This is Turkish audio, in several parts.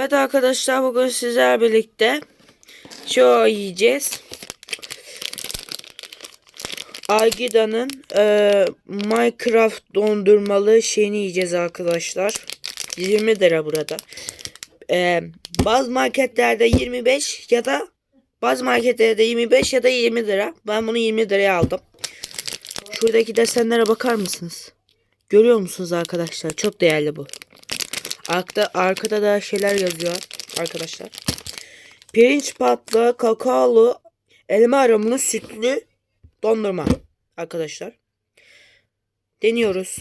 Evet arkadaşlar bugün sizler birlikte şu yiyeceğiz. Algida'nın e, Minecraft dondurmalı şeyini yiyeceğiz arkadaşlar. 20 lira burada. E, bazı marketlerde 25 ya da bazı marketlerde 25 ya da 20 lira. Ben bunu 20 liraya aldım. Şuradaki desenlere bakar mısınız? Görüyor musunuz arkadaşlar? Çok değerli bu. Arkada, arkada da şeyler yazıyor arkadaşlar. Pirinç patlı, kakaolu, elma aromalı sütlü dondurma arkadaşlar. Deniyoruz.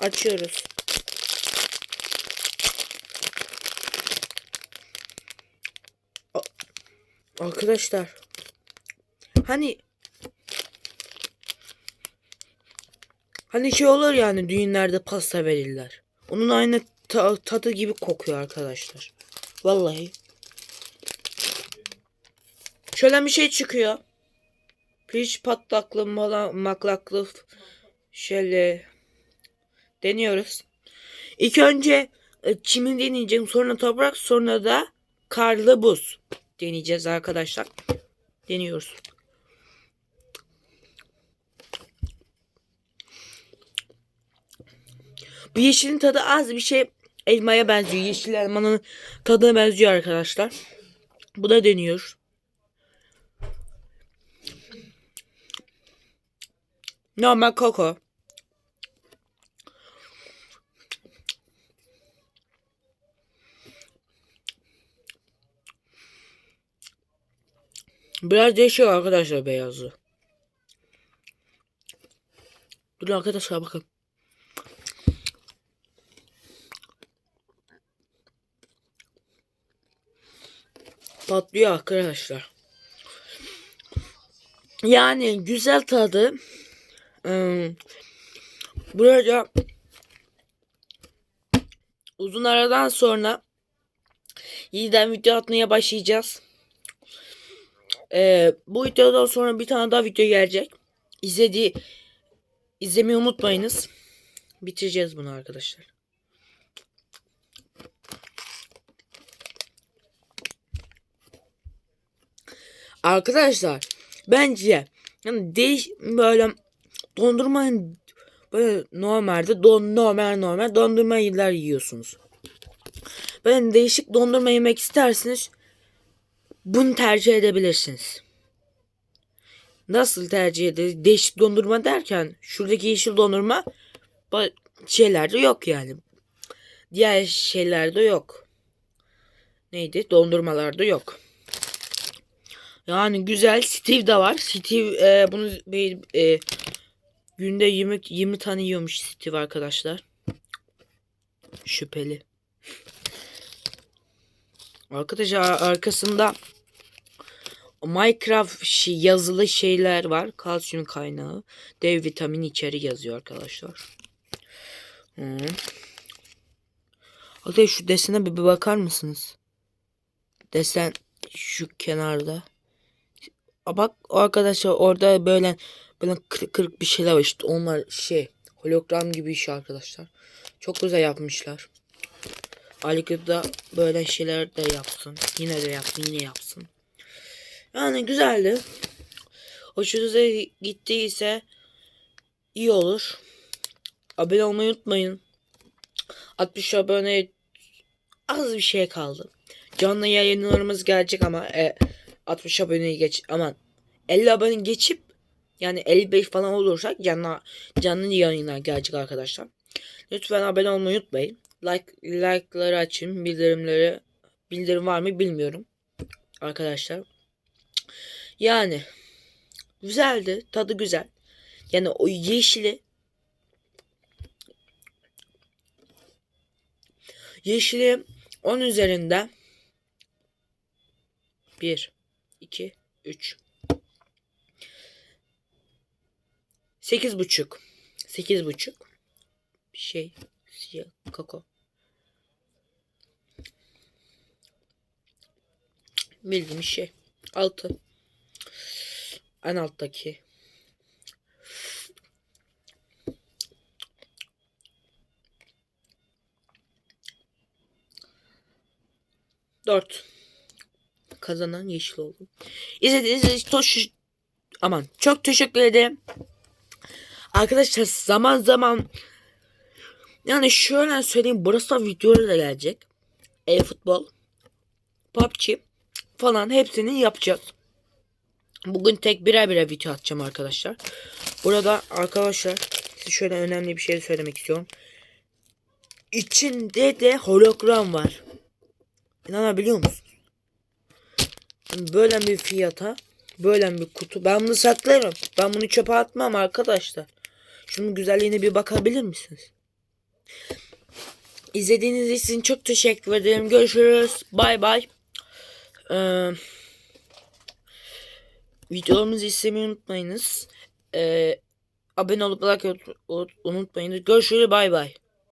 Açıyoruz. Arkadaşlar. Hani Hani şey olur yani düğünlerde pasta verirler. Onun aynı ta- tadı gibi kokuyor arkadaşlar. Vallahi. Şöyle bir şey çıkıyor. Pirinç patlaklı mala, maklaklı şöyle deniyoruz. İlk önce e, çimin deneyeceğim. Sonra toprak sonra da karlı buz deneyeceğiz arkadaşlar. Deniyoruz. Bu yeşilin tadı az bir şey elmaya benziyor. Yeşil elmanın tadına benziyor arkadaşlar. Bu da deniyor. Normal koko. Biraz değişiyor arkadaşlar beyazı. Durun arkadaşlar bakın. Patlıyor arkadaşlar. Yani güzel tadı. Ee, Burada uzun aradan sonra yeniden video atmaya başlayacağız. Ee, bu videodan sonra bir tane daha video gelecek. İzlediği izlemeyi unutmayınız. Bitireceğiz bunu arkadaşlar. Arkadaşlar bence yani değiş böyle dondurmayın böyle normalde don normal normal dondurma yıllar yiyorsunuz. Böyle değişik dondurma yemek isterseniz bunu tercih edebilirsiniz. Nasıl tercih ederiz? Değişik dondurma derken şuradaki yeşil dondurma şeylerde yok yani. Diğer şeylerde yok. Neydi? Dondurmalarda yok. Yani güzel. Steve de var. Steve e, bunu bir, e, günde 20 20 tane yiyormuş Steve arkadaşlar. Şüpheli. Arkadaşlar arkasında Minecraft yazılı şeyler var. Kalsiyum kaynağı. D vitamini içeri yazıyor arkadaşlar. Hmm. Hadi şu desene bir bakar mısınız? Desen şu kenarda. Bak arkadaşlar orada böyle böyle kırık kırık bir şeyler var işte onlar şey hologram gibi iş arkadaşlar. Çok güzel yapmışlar. Alikut da böyle şeyler de yapsın. Yine de yapsın yine yapsın. Yani güzeldi. Hoşunuza gittiyse iyi olur. Abone olmayı unutmayın. 60 abone az bir şey kaldı. Canlı yayınlarımız gelecek ama e, 60 aboneyi geç aman 50 abone geçip yani 55 falan olursak canlı canlı yayınlar gelecek arkadaşlar. Lütfen abone olmayı unutmayın. Like like'ları açın, bildirimleri bildirim var mı bilmiyorum. Arkadaşlar. Yani güzeldi, tadı güzel. Yani o yeşili yeşili 10 üzerinde 1 2, 3. 8 buçuk. 8 buçuk. Şey siyah kakao. Bildiğimiz şey. 6. En alttaki. Dört. Kazanan yeşil oldu. İzlediğiniz için toş... Aman çok teşekkür ederim. Arkadaşlar zaman zaman yani şöyle söyleyeyim burası da videoda da gelecek. E-futbol, PUBG falan hepsini yapacağız. Bugün tek birer birer video atacağım arkadaşlar. Burada arkadaşlar size şöyle önemli bir şey söylemek istiyorum. İçinde de hologram var. İnanabiliyor musunuz? Böyle bir fiyata böyle bir kutu. Ben bunu saklarım. Ben bunu çöpe atmam arkadaşlar. Şunun güzelliğine bir bakabilir misiniz? İzlediğiniz için çok teşekkür ederim. Görüşürüz. Bay bay. Ee, videolarımızı izlemeyi unutmayınız. Ee, abone olup like unutmayınız. Görüşürüz. Bay bay.